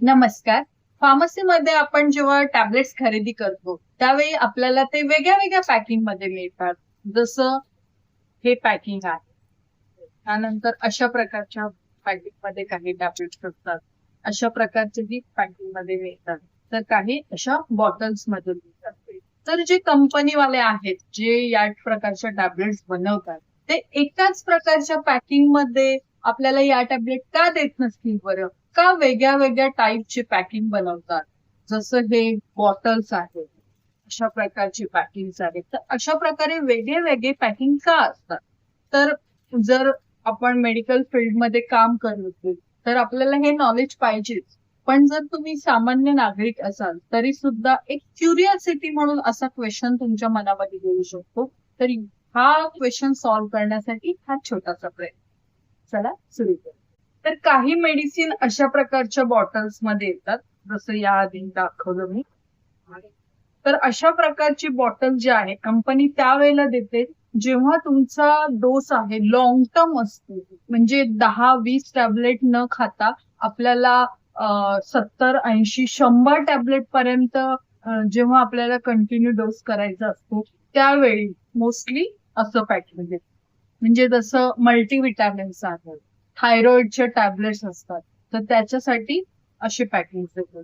नमस्कार. फार्मसीमध्ये आपण जेव्हा टॅबलेट्स खरेदी करतो त्यावेळी आपल्याला ते वेगळ्या वेगळ्या पॅकिंगमध्ये मिळतात. जसं हे पॅकिंग आहे. त्यानंतर अशा प्रकारच्या पॅकिंगमध्ये काही टॅबलेट्स असतात. अशा प्रकारचे पॅकिंगमध्ये मिळतात. तर काही अशा बॉटल्समध्ये मिळतात. तर जे कंपनीवाले आहेत जे या प्रकारच्या टॅबलेट्स बनवतात ते एकाच प्रकारच्या पॅकिंगमध्ये आपल्याला या टॅबलेट का देत नसतील बरं? का वेगळ्या वेगळ्या टाईपचे पॅकिंग बनवतात. जसं हे बॉटल्स आहेत अशा प्रकारची पॅकिंग आहेत. तर अशा प्रकारे वेगळे वेगळे पॅकिंग का असतात? तर जर आपण मेडिकल फील्डमध्ये काम करत तर आपल्याला हे नॉलेज पाहिजेच. पण जर तुम्ही सामान्य नागरिक असाल तरी सुद्धा एक क्युरिओसिटी म्हणून असा क्वेश्चन तुमच्या मनामध्ये येऊ शकतो. तर हा क्वेश्चन सॉल्व्ह करण्यासाठी हा छोटासा प्रयत्न. चला सुरू करू. तर काही मेडिसिन अशा प्रकारच्या बॉटल्समध्ये येतात. जसं या आधी दाखवलं मी. तर अशा प्रकारची बॉटल जी आहे कंपनी त्यावेळेला देते जेव्हा तुमचा डोस आहे लॉंग टर्म असतो. म्हणजे दहा वीस टॅबलेट न खाता आपल्याला सत्तर ऐंशी शंभर टॅबलेट पर्यंत जेव्हा आपल्याला कंटिन्यू डोस करायचा असतो त्यावेळी मोस्टली असं पॅटर्न म्हणजे जसं मल्टीविटॅमिन्स आहेत थायरॉइडचे टॅबलेट्स असतात. तर त्याच्यासाठी असे पॅकिंग देतात.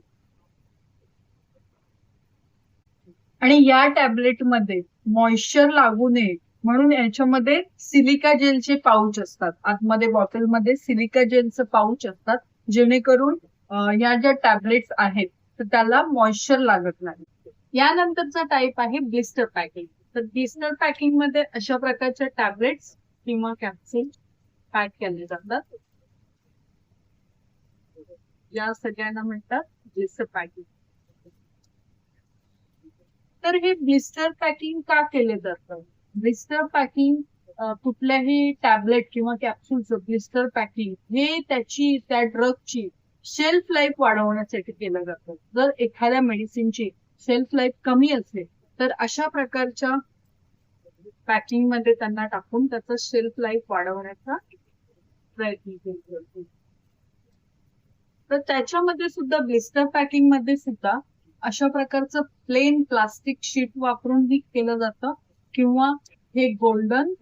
आणि या टॅबलेटमध्ये मॉइश्चर लागू नये म्हणून याच्यामध्ये सिलिका जेलचे पाऊच असतात. आतमध्ये बॉटलमध्ये सिलिका जेलचं पाऊच असतात. जेणेकरून या ज्या टॅबलेट्स आहेत तर त्याला मॉइश्चर लागत नाही. यानंतरचा टाईप आहे ब्लिस्टर पॅकिंग. तर ब्लिस्टर पॅकिंगमध्ये अशा प्रकारच्या टॅबलेट्स किंवा कॅप्सूल पॅक केले जातात. या सगळ्यांना म्हणतात ब्लिस्टर पॅकिंग तर हे ब्लिस्टर पॅकिंग का केले जातं ब्लिस्टर पॅकिंग कुठल्याही टॅबलेट किंवा कॅप्सूलचं ब्लिस्टर पॅकिंग हे त्याची त्या ड्रगची शेल्फ लाईफ वाढवण्यासाठी केलं जातं. जर एखाद्या मेडिसिनची शेल्फ लाईफ कमी असेल तर अशा प्रकारच्या पॅकिंगमध्ये त्यांना टाकून त्याचा शेल्फ लाईफ वाढवण्याचा प्रयत्न तर त्याच्यामध्ये सुद्धा ब्लिस्टर पॅकिंगमध्ये सुद्धा अशा प्रकारचं प्लेन प्लास्टिक शीट वापरून ही केलं जातं किंवा हे गोल्डन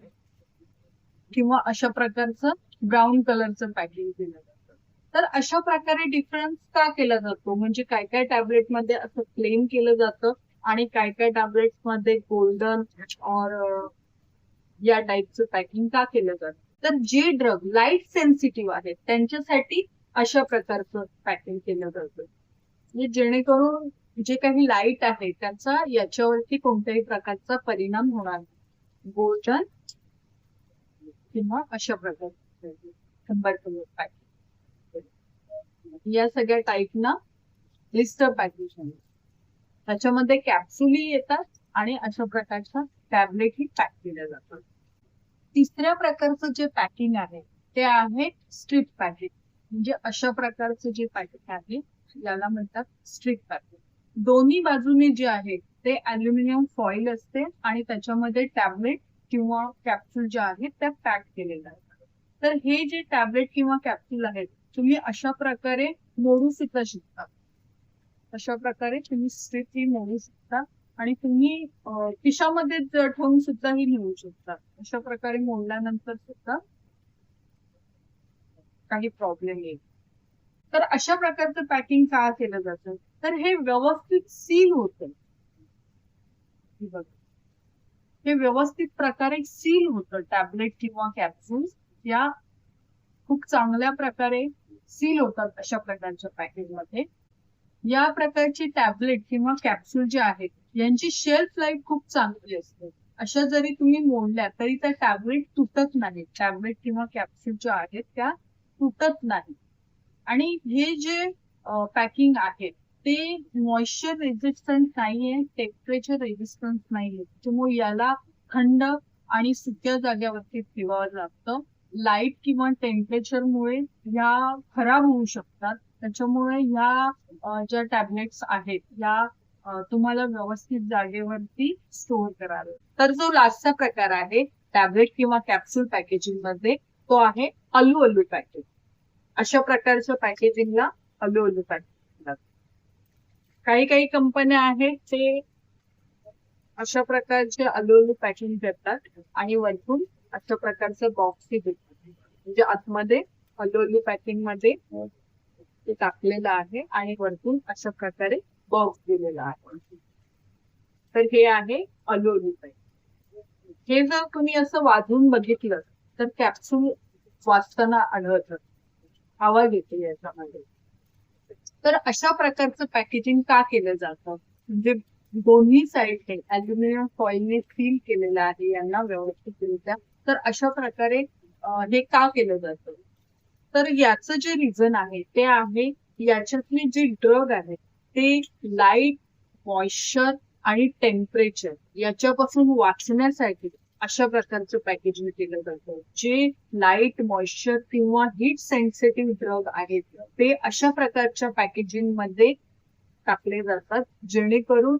किंवा अशा प्रकारचं ब्राऊन कलरचं पॅकिंग केलं जातं. तर अशा प्रकारे डिफरन्स का केला जातो? म्हणजे काय काय टॅबलेटमध्ये असं प्लेन केलं जातं आणि काय काय टॅबलेट्समध्ये गोल्डन और या टाईपचं पॅकिंग का केलं जातं? तर जे ड्रग लाइट सेन्सिटिव्ह आहेत त्यांच्यासाठी अशा प्रकारचं पॅकिंग केलं जातं. म्हणजे जेणेकरून जे काही लाइट आहे त्याचा याच्यावरती कोणत्याही प्रकारचा परिणाम होणार नाही. गोल्डन किंवा अशा प्रकारचे शंभर कलर पॅकिंग. या सगळ्या टाईपना लिस्टर पॅकेज त्याच्यामध्ये कॅप्सुली येतात आणि अशा प्रकारच्या टॅबलेटही पॅक केल्या जातात. तिसऱ्या प्रकारचं जे पॅकिंग आहे ते आहे स्ट्रीट पॅकिंग म्हणजे अशा प्रकारचं जे पॅकिंग आहे याला म्हणतात स्ट्रीट पॅकिंग दोन्ही बाजूने जे आहे ते अल्युमिनियम फॉईल असते आणि त्याच्यामध्ये टॅबलेट किंवा कॅप्सूल जे आहेत त्या पॅक केलेल्या आहेत तर हे जे टॅबलेट किंवा कॅप्सूल आहेत तुम्ही अशा प्रकारे मोडू सुद्धा शकता. अशा प्रकारे तुम्ही स्ट्रीप ही मोडू शकता. आणि तुम्ही खिशामध्ये ठेवून सुद्धा ही लिहू शकता. अशा प्रकारे मोडल्यानंतर सुद्धा काही प्रॉब्लेम येईल. तर अशा प्रकारचं पॅकिंग का केलं जातं? तर हे व्यवस्थित सील होतं. हे व्यवस्थित प्रकारे सील होतं. टॅबलेट किंवा कॅप्सूल या खूप चांगल्या प्रकारे सील होतात अशा प्रकारच्या पॅकेजमध्ये. या प्रकारची टॅबलेट किंवा कॅप्सूल जे आहेत यांची शेल्फ लाईफ खूप चांगली असते. अशा जरी तुम्ही मोडल्या तरी त्या टॅबलेट तुटत नाहीत. टॅबलेट किंवा कॅप्सूल ज्या आहेत त्या तुटत नाही आणि हे जे पॅकिंग आहे ते मॉइश्चर रेजिस्टंट नाहीये टेम्परेचर रेजिस्टन्स नाहीये. त्याच्यामुळे याला थंड आणि सुक्या जाग्यावरती ठेवावं लागतं. लाइट किंवा टेम्परेचरमुळे ह्या खराब होऊ शकतात. त्याच्यामुळे ह्या ज्या टॅबलेट्स आहेत या तुम्हाला व्यवस्थित जागेवरती स्टोअर करावे. तर जो लास्टचा प्रकार आहे टॅबलेट किंवा कॅप्सूल पॅकेजिंगमध्ये तो आहे अलू अलू पॅकेज अशा प्रकारच्या पॅकेजिंगला अलू अलू पॅकेज काही काही कंपन्या आहेत ते अशा प्रकारचे अलोली पॅकिंग करतात आणि वरतून अशा प्रकारचे बॉक्सही देतात. म्हणजे आतमध्ये अलोली पॅकिंगमध्ये ते टाकलेलं आहे आणि वरतून अशा प्रकारे बॉक्स दिलेला आहे. तर हे आहे अलोली हे जर तुम्ही असं वाजून बघितलं तर कॅप्सूल वाचताना आढळत. आवाज येतो याच्यामध्ये. तर अशा प्रकारचं पॅकेजिंग का केलं जातं? म्हणजे दोन्ही साईडने अल्युमिनियम फॉईलने सील केलेलं आहे यांना व्यवस्थितरित्या. तर अशा प्रकारे हे का केलं जातं? तर याचं जे रिझन आहे ते आहे याच्यातले जे ड्रग आहेत ते लाइट मॉइश्चर आणि टेम्परेचर याच्यापासून वाचण्यासाठी अशा प्रकारचं पॅकेजिंग केलं जातं. जे लाइट मॉइश्चर किंवा हीट सेन्सिटिव्ह ड्रग आहेत ते अशा प्रकारच्या पॅकेजिंगमध्ये टाकले जातात. जेणेकरून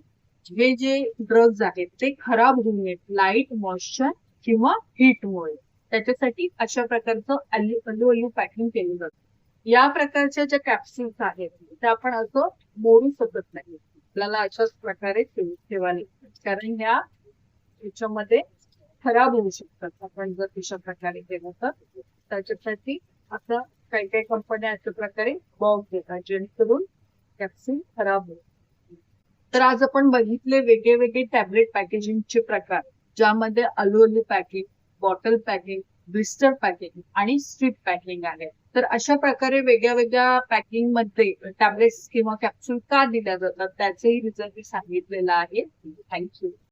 हे जे ड्रग्ज आहेत ते खराब होऊ नयेत. लाइट मॉइश्चर किंवा हीटमुळे त्याच्यासाठी अशा प्रकारचं अल्यू अल्लू अल्लू पॅकिंग केलं जातं. या प्रकारच्या ज्या कॅप्सूल्स आहेत त्या आपण असं मोडू शकत नाही. आपल्याला अशाच प्रकारे ठेव- ठेवायला कारण ह्या याच्यामध्ये खराब होऊ शकतात. आपण जर अशा प्रकारे केलं तर त्याच्यासाठी आता काही काही कंपन्या अशा प्रकारे बॉक्स देतात जेणेकरून कॅप्सूल खराब होईल तर आज आपण बघितले वेगळे वेगळे टॅबलेट पॅकेजिंगचे प्रकार ज्यामध्ये अलोली packing bottle packing blister packing आणि स्ट्रीप पॅकिंग आहे. तर अशा प्रकारे वेगळ्या वेगळ्या पॅकिंगमध्ये टॅबलेट्स किंवा कॅप्सूल का दिल्या जातात त्याचेही रिझल्ट मी सांगितलेलं आहे. थँक्यू